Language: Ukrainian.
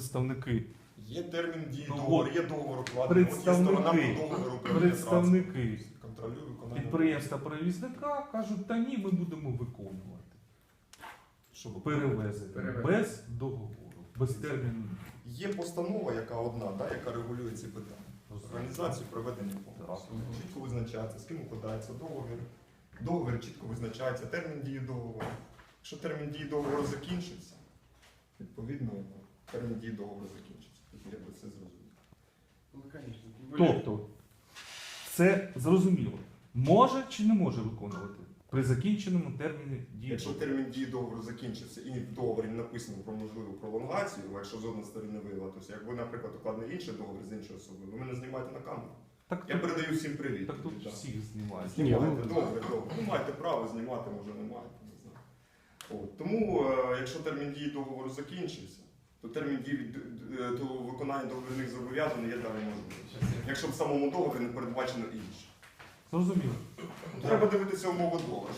представники. Є термін дії Ну, договору, от є договор укладений. От є сторона представники, по договору управління Представники. Контролює виконання. підприємства перевізника кажуть, та ні, ми будемо виконувати. Щоб Перевезення Перевезення. без договору, без терміну. Є постанова, яка одна, да, яка регулює ці питання. Організацію проведення конкурсу. Чітко визначається, з ким укладається договір. Договір чітко визначається, термін дії договору. Якщо термін дії договору закінчиться, відповідно термін дії договору закінчиться. Я би це зрозумів. Ну, конечно. Тим більше- Тобто, це зрозуміло. Може чи не може виконувати при закінченому терміні дії. Якщо термін дії договору закінчився і в договорі не написано про можливу пролонгацію, а якщо жодна сторона не виявила, то якби, наприклад, укладений інший договір з іншою особою, ви мене знімаєте на камеру. Так, Я тут, передаю всім привіт. так тут Да. всіх знімають. Знімайте, Ні, ну, добре, добре. Ну, маєте право знімати, може не маєте. Не знаю. От. Тому, е, якщо термін дії договору закінчився, то термін дії е, до виконання договірних зобов'язань є далі можливість. Якщо в самому договорі не передбачено інше. Зрозуміло. Треба дивитися умови договору.